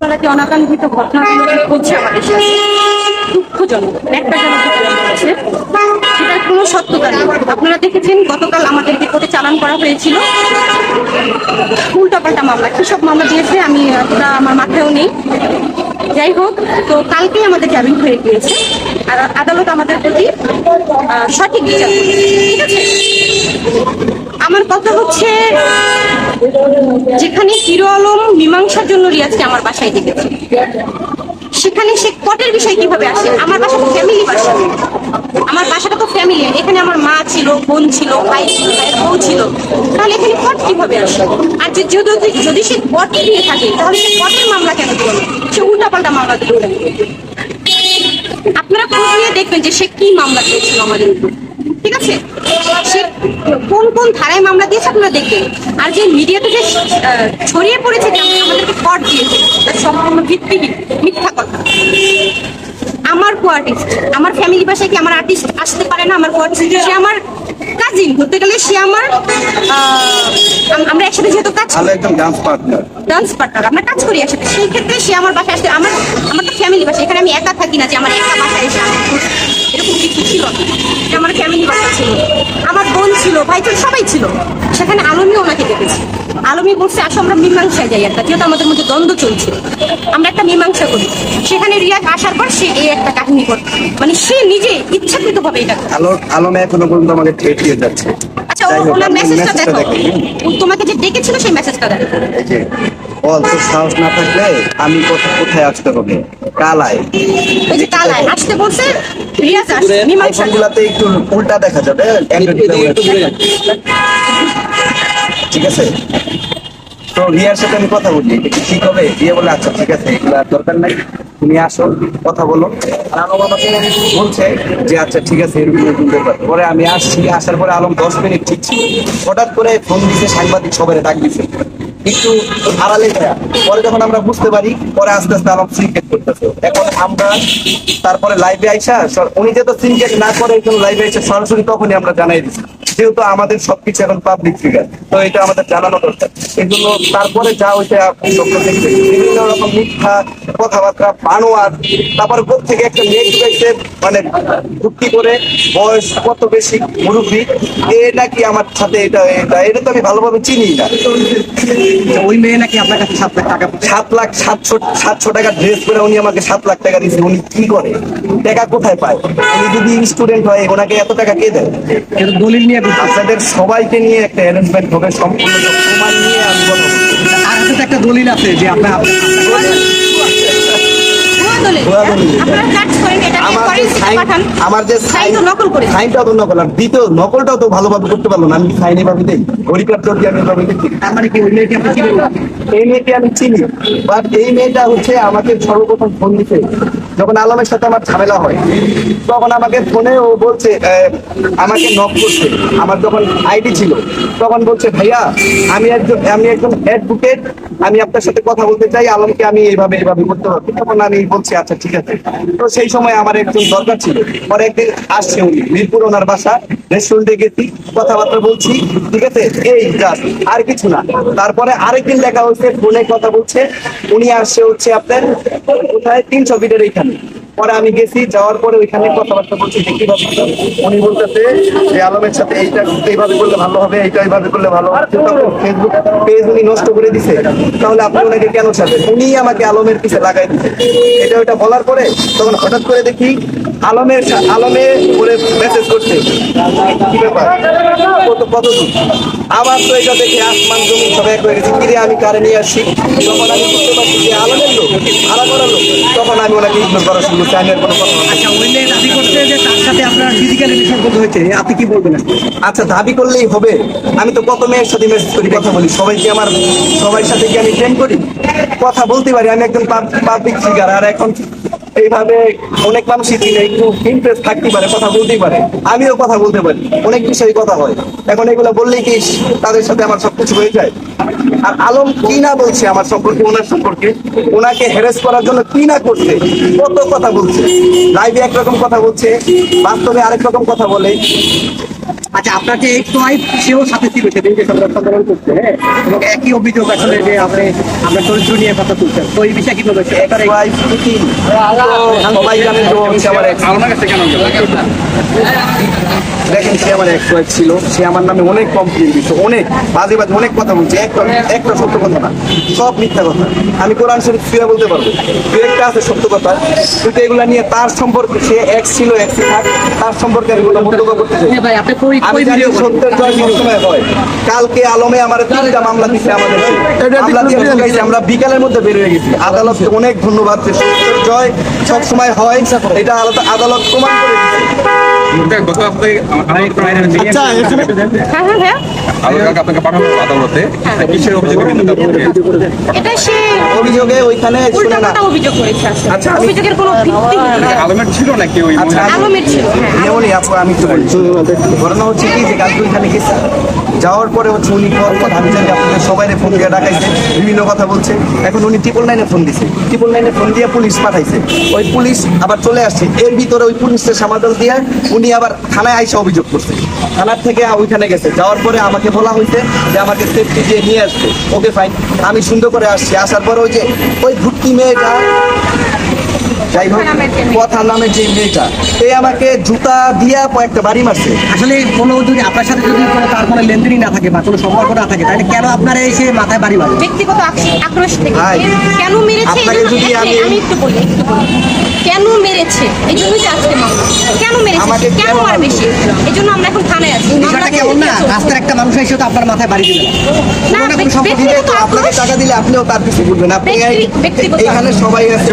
যে অনাকাঙ্ক্ষিত ঘটনাগুলো হচ্ছে আমাদের সাথে। দুঃখজনক, একটা ঘটছে সেটার কোনো সত্যতা নেই। আপনারা দেখেছেন, গতকাল আমাদের বিপদে চালান করা হয়েছিল উল্টাপাল্টা মামলা। কী সব মামলা দিয়েছে আমি ওটা আমার মাথায়ও নেই। যাই হোক, তো কালকেই আমাদের জামিন হয়ে গিয়েছে। আর আদালত আমাদের প্রতি সঠিক বিচার ঠিক আছে? আমার কথা হচ্ছে, যেখানে হিরো আলম মীমাংসার জন্য রিয়াজকে আমার বাসায় ডেকেছে, সেখানে সে কটের বিষয় কীভাবে আসে? আমার বাসা ফ্যামিলি বাসা আমার বাসাটা তো ফ্যামিলি এখানে আমার মা ছিল, বোন ছিল, ভাই ছিল বউ ছিল। তাহলে এখানে কট কীভাবে আসে আর যে যদি যদি সে কটে দিয়ে থাকে, তাহলে সে পটের মামলা কেন দিল? সে উল্টাপাল্টা মামলা দিল কেন? আপনারা খোঁজ নিয়ে দেখবেন যে সে কি মামলা দিয়েছিল আমাদের উপর। ঠিক আছে? সে কোন কোন ধারায় মামলা দিয়েছে আপনারা দেখবেন। আর যে মিডিয়াতে যে ছড়িয়ে পড়েছে যে আমাদেরকে কট দিয়েছে তার সম্পূর্ণ ভিত্তিহীন, মিথ্যা কথা। আমার আর্টিস্ট আমার ফ্যামিলি বাসায় কি আমার আর্টিস্ট আসতে পারে না? আমার সে আমার কাজিন ধরতে গেলে সে আমার আমরা একসাথে যেহেতু কাজ একদম ডান্স পার্টনার ডান্স পার্টনার আমরা কাজ করি একসাথে। সেই ক্ষেত্রে সে আমার বাসায় আসতে আমার আমার তো ফ্যামিলি বাসা এখানে আমি একা থাকি না যে আমার একা বাসায় এসে আমি এরকম কিছু ছিল। আমার ফ্যামিলি বাসা ছিল। আমার বোন ছিল ভাই ছিল সবাই ছিল। সেখানে আলমী ওনাকে দেখেছি। আলমী বলছে আসো আমরা মীমাংসায় যাই একটা যেহেতু আমাদের মধ্যে দ্বন্দ্ব চলছে। আমরা একটা মীমাংসা করি। সেখানে রিয়াজ আসার পর সে এই একটা কাহিনী করে মানে সে নিজে ইচ্ছাকৃত ভাবে এটা আলমে এখনও পর্যন্ত আমাকে ঠেট দিয়ে যাচ্ছে। আচ্ছা যাই ও- হোক, ওনার মেসেজটা দেখো। তোমাকে যে ডেকেছিল সেই মেসেজটা দেখো। এই যে বল তোর সাহস না থাকলে আমি কোথায় আসতে হবে? কালায়। কালায় আসতে বলছে রিয়াজ আসছে মীমাংসা গুলাতে একটু উল্টা দেখা যাবে ঠিক আছে? তো রিয়ার সাথে আমি কথা বলি। কি ঠিক হবে? রিয়া বলে আচ্ছা ঠিক আছে, এগুলো দরকার নাই, তুমি আসো, কথা বলো। আলম আমাকে বলছে যে আচ্ছা ঠিক আছে পরে আমি আসছি, আসার পরে আলম দশ মিনিট ঠিক হঠাৎ করে ফোন দিছে সাংবাদিক সবাই ডাক দিছে। একটু আড়ালে পরে যখন আমরা বুঝতে পারি, পরে আস্তে আস্তে আলম সিনকেট করতেছে। এখন আমরা তারপরে লাইভে আইসা উনি যেহেতু সিনকেট না করে একজন লাইভে আইসা সরাসরি তখনই আমরা জানাই দিচ্ছি যেহেতু আমাদের সবকিছু এখন পাবলিক ফিগার তো এটা আমাদের জানানো দরকার। এই জন্য তারপরে যা হইতে বিভিন্ন রকম মিথ্যা কথাবার্তা বানোয়ার তারপরে থেকে একটা মেয়ে ঢুকাইছে মানে যুক্তি করে বয়স কত বেশি মুরব্বী, এটা কি আমার সাথে এটা এটা এটা তো আমি ভালোভাবে চিনি না। ওই মেয়ে নাকি আপনার কাছে সাত লাখ টাকা সাত লাখ সাতশো সাতশো টাকা ড্রেস করে উনি আমাকে সাত লাখ টাকা দিয়েছে উনি কি করে? টাকা কোথায় পায়? উনি যদি স্টুডেন্ট হয় ওনাকে এত টাকা কে দেয়? কিন্তু দলিল নিয়ে বাচ্চাদের আপনাদের সবাইকে নিয়ে একটা অ্যারেঞ্জমেন্ট হবে সম্পূর্ণ প্রমাণ নিয়ে আমি বলব। তার হাতে একটা দলিল আছে যে আপনার দলিল। আপনারা কাজ করেন এটা ফরেন্সিকে পাঠান। আমার যে সাইন সাইন তো নকল করে সাইনটাও তো নকল। আর দ্বিতীয় নকলটাও তো ভালোভাবে করতে পারল না। আমি কি সাইন এভাবে দেই? আমি মানে কি ওই মেয়েটি আপনি কি এই মেয়েকে আমি চিনি। বাট এই মেয়েটা হচ্ছে আমাকে সর্বপ্রথম ফোন দিতে যখন আলমের সাথে আমার ঝামেলা হয়, তখন আমাকে ফোনে ও বলছে আমাকে নক করছে। আমার যখন আইডি ছিল, তখন বলছে, ভাইয়া, আমি একজন আমি একজন অ্যাডভোকেট আমি আপনার সাথে কথা বলতে চাই, আলমকে আমি এইভাবে এইভাবে করতে পারব তখন আমি বলছি আচ্ছা ঠিক আছে। তো সেই সময় আমার একজন দরকার ছিল। পরে একদিন আসছে উনি, মিরপুর ওনার বাসা। রেস্টুরেন্টে গেছি কথাবার্তা বলছি ঠিক আছে? এই জাস্ট আর কিছু না। তারপরে আরেকদিন দেখা হচ্ছে ফোনে কথা বলছে। উনি আসছে হচ্ছে আপনার কোথায়? তিনশো ফিটের এইখানে। পরে আমি গেছি যাওয়ার পরে ওইখানে কথাবার্তা বলছি কি উনি বলতেছে যে আলমের সাথে এইটা এইভাবে করলে ভালো হবে এইটা এইভাবে করলে ভালো হবে। ফেসবুক পেজ উনি নষ্ট করে দিছে। তাহলে আপনি ওনাকে কেন ছাড়বেন? উনি আমাকে আলমের পিছে লাগাই দিচ্ছে এটা ওইটা বলার পরে তখন হঠাৎ করে দেখি আলমের আলমে করে মেসেজ করছে। কি ব্যাপার? কত কত দূর? আবার তো এটা দেখে আসমান জমি সব এক হয়ে গেছে। কিরে আমি কারে নিয়ে আসছি? তখন আমি বুঝতে পারছি যে আলমের লোক ভাড়া করার লোক। তখন আমি ওনাকে ইগনোর করা শুরু করছি আমি আর কোনো কথা। আচ্ছা ওই মেয়ে দাবি করছে যে তার সাথে আপনার ফিজিক্যাল রিলেশন হয়েছে? আপনি কি বলবেন আচ্ছা দাবি করলেই হবে। আমি তো কত মেয়ের সাথে মেসেজ করি কথা বলি। সবাই কি আমার সবার সাথে কি আমি প্রেম করি? কথা বলতে পারি। আমি একজন পাবলিক ফিগার আর এখন এইভাবে অনেক মানুষই চিনে একটু ইন্টারেস্ট থাকতে পারে, কথা বলতেই পারে। আমিও কথা বলতে পারি, অনেক বিষয়ে কথা হয়। এখন এগুলো বললেই কি তাদের সাথে আমার সবকিছু হয়ে যায়? আর আলম কি না বলছে আমার সম্পর্কে, ওনার সম্পর্কে? ওনাকে হ্যারেস করার জন্য কি না করছে? কত কথা বলছে? লাইভে একরকম কথা বলছে, বাস্তবে আরেক রকম কথা বলে। আচ্ছা আপনাকে একটু ওয়াইফ সেও সাথে ছিল সংবাদ সম্মেলন করতে হ্যাঁ? এবং একই অভিযোগ আসলে যে আপনি আপনার চরিত্র নিয়ে কথা তুলছেন। তো এই বিষয়ে কি বলবেন? Ex wife কি? সবাই যে আমার দেখেন সে আমার এক্স ওয়াইফ ছিল। সে আমার নামে অনেক কমপ্লেন দিচ্ছে অনেক বাজে বাজে অনেক কথা বলছে। একটা একটা সত্য কথা না সব মিথ্যা কথা। আমি কোরআন শরীফ ফিরে বলতে পারব। দু একটা আছে সত্য কথা। কিন্তু এগুলা নিয়ে তার সম্পর্কে সে এক্স ছিল এক্স থাক তার সম্পর্কে আমি কোনো মন্তব্য করতে চাই না। ভাই আপনি কই কই ভিডিও সত্যের জয় সবসময় হয়। কালকে আলমে আমার তিনটা মামলা দিচ্ছে আমাদের মামলা দিয়ে ঢুকাইছে, আমরা বিকালের মধ্যে বের হয়ে গেছি। আদালতকে অনেক ধন্যবাদ যে সত্যের জয় সবসময় হয়। এটা আদালত প্রমাণ করে দিচ্ছে আচ্ছা এখানে হ্যাঁ হ্যাঁ হ্যাঁ। আপনাকে পাঠানো আদালতে। কিসের অভিযোগে এটা সে অভিযোগে ওইখানে অভিযোগ করেছে আচ্ছা, আমি- অভিযোগের কোনো ভিত্তি আলমের ছিল নাকি ওই আচ্ছা, আলমের ছিল হ্যাঁ। আমি তো বলছি ঘটনা হচ্ছে কি যে কালকে ওইখানে গেছে যাওয়ার পরে হচ্ছে উনি পর পর আমি আপনাদের সবাই ফোন দিয়ে ডাকাইছে, বিভিন্ন কথা বলছে। এখন উনি ট্রিপল নাইনে ফোন দিছে। ট্রিপল নাইনে ফোন দিয়ে পুলিশ পাঠাইছে। ওই পুলিশ আবার চলে আসছে। এর ভিতরে ওই পুলিশের সমাধান দিয়ে উনি আবার থানায় আইসা অভিযোগ করছে। থানার থেকে ওইখানে গেছে। যাওয়ার পরে আমাকে বলা হয়েছে যে আমাকে সেফটি দিয়ে নিয়ে আসবে। ওকে ফাইন আমি সুন্দর করে আসছি। আসার পরে ওই যে, ওই ভুট্টি মেয়েটা যাই হোক কথা নামের যে মেয়েটা। এ আমাকে জুতা দিয়া কয়েকটা বাড়ি মারছে। আসলে কোনো যদি আপনার সাথে যদি কোনো তার কোনো লেনদেনই না থাকে বা কোনো সম্পর্ক না থাকে তাহলে কেন আপনার এসে মাথায় বাড়ি মারে ব্যক্তিগত আক্রোশ থেকে। কেন মেরেছে? আমি- একটু বলি একটু বলি। কেন মেরেছে? এই জন্যই আজকে কেন মেরেছে কেন মারবে? সে এই জন্য আমরা এখন থানায় আছি। বিষয়টা কেমন না? রাস্তার একটা মানুষ এসে তো আপনার মাথায় বাড়ি দিবে না। ব্যক্তিগত আপনাকে টাকা দিলে আপনিও তার কিছু বলবেন আপনি এখানে সবাই আছে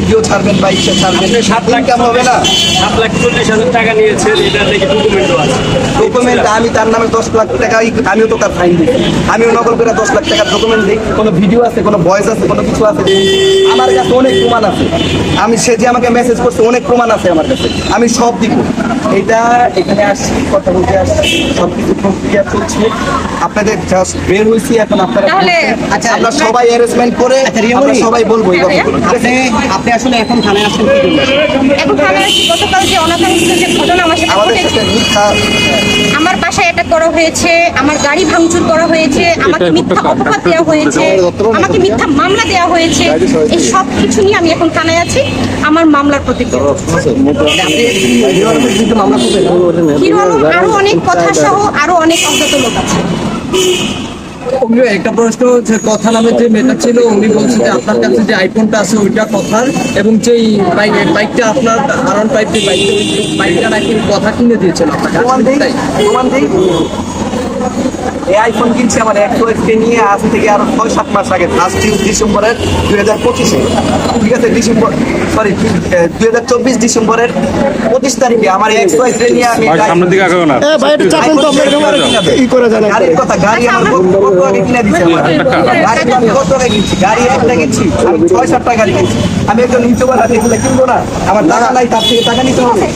ভিডিও ছাড়বেন বা ইচ্ছা ছাড়বেন। সাত লাখ হবে না। সাত লাখ চল্লিশ হাজার টাকা নিয়েছেন এটা ডকুমেন্টও আছে। ডকুমেন্ট আমি তার নামে দশ লাখ টাকা আমিও তো তার ফাইন দিই আমিও নকল করে দশ লাখ টাকার ডকুমেন্ট দিই কোনো ভিডিও আছে কোনো ভয়েস আছে কোনো কিছু আছে? আমার কাছে অনেক প্রমাণ আছে। আমি সে যে আমাকে মেসেজ করছে অনেক প্রমাণ আছে আমার কাছে। আমি সব দিব। এটা এখানে আসছি কথা বলতে আসছি সব কিছু প্রক্রিয়া চলছে। আপনাদের জাস্ট বের হয়েছি এখন আপনারা তাহলে- আচ্ছা আমরা সবাই অ্যারেঞ্জমেন্ট করে আচ্ছা, আমরা সবাই বলব এই হ্যাঁ, কথাগুলো। আপনি আপনি আসলে এখন থানায় আসছেন এখন থানায় গতকাল যে অনাকাঙ্ক্ষিত যে ঘটনা আমার সাথে আমাদের ঘটেছে আমার বাসায় অ্যাটাক করা হয়েছে আমার গাড়ি ভাঙচুর করা হয়েছে আমাকে মিথ্যা অপবাদ দেওয়া হয়েছে আমাকে মিথ্যা মামলা দেওয়া হয়েছে এই সব কিছু নিয়ে আমি এখন থানায় আছি আমার মামলার প্রতিক্রিয়া। একটা প্রশ্ন যে কথা নামে যে মেয়েটা ছিল উনি বলছেন যে আপনার কাছে যে আইফোনটা আছে, ওইটা কথার, এবং যে বাইক বাইকটা আপনার আরন ওই বাইকটা নাকি কথা কিনে দিয়েছেন আপনাকে? এই আইফোন কিনছি আমার এক ওয়েস্টকে নিয়ে আজ থেকে আরও ছয় সাত মাস আগে লাস্ট ডিসেম্বরের দুই হাজার পঁচিশে। ঠিক আছে ডিসেম্বর সরি দুই হাজার চব্বিশ ডিসেম্বরের পঁচিশ তারিখে আমার এক্স ওয়েস্টে নিয়ে আমি সামনের দিকে আগাও না। ই করে জানা গাড়ির কথা গাড়ি আমার কত কত আগে কিনে দিচ্ছে আমার? গাড়ি আমি কত আগে কিনছি? গাড়ি একটা কিনছি আমি ছয় সাতটা গাড়ি কিনছি। আমি একজন ইউটিউবার হাতে কিনবো না। আমার টাকা নাই তার থেকে টাকা নিতে হবে।